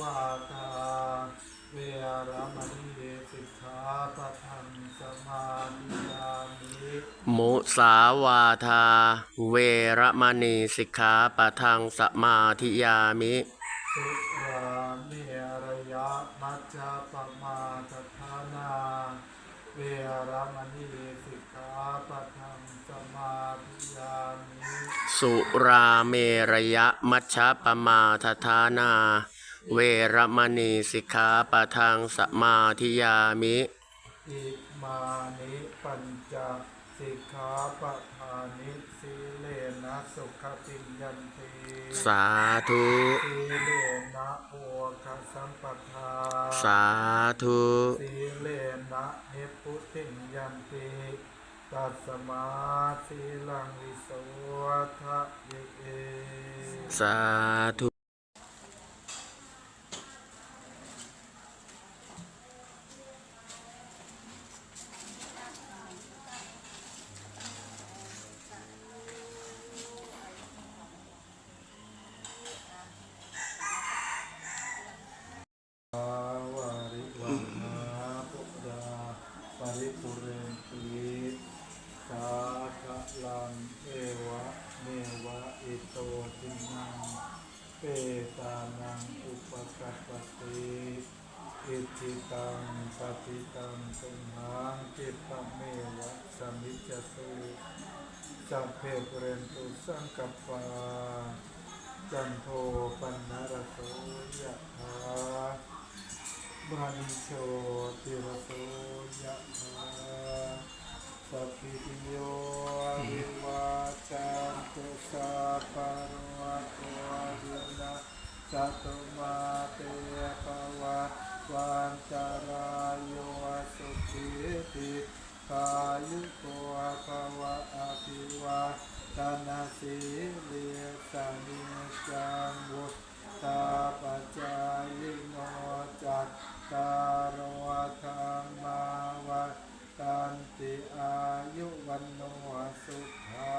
วาทาเวรมณีสิกขาปะทังสมาธิยามิมุสาวาทา เวระมณีสิกขาปะทังสมาธิยามิ สุราเมรยะมัจจปมาทฐานา เวรมณีสิกขาปะทังสมาธิยามิ สุราเมรยะมัชฌปมาทฐานา เวระมณีสิกขาปะทังสมาธิยามิอิมานิปัญจสิกขาปะทานิสีเลนะสุขติยันติสาธุสีเลนะโอคสัมปทาสาธุสีเลนะเนพุติยันติตัสมาสีลังวิโสทะเยเอสาธุ อาวาริวันนาปุดาปริปุเรนติสาขะลังเอวะเมวะอิโต ทินังเปตานังอุปกัปติอิจิตังปฏิตังตุมหังกิปะเมวะสมิจตุสัพเพปุเรนตุสังกปาจันโทปันนรโสยะาบานิโชติรโส จตุมาเตปวะตวันจารายโยสุขิติกายุโกภวะอาภิวะตานาสีเลีสานิจังวุตตาปัจายโนจัตตารวะธรรมาวะตันติอายุวันโนสุขั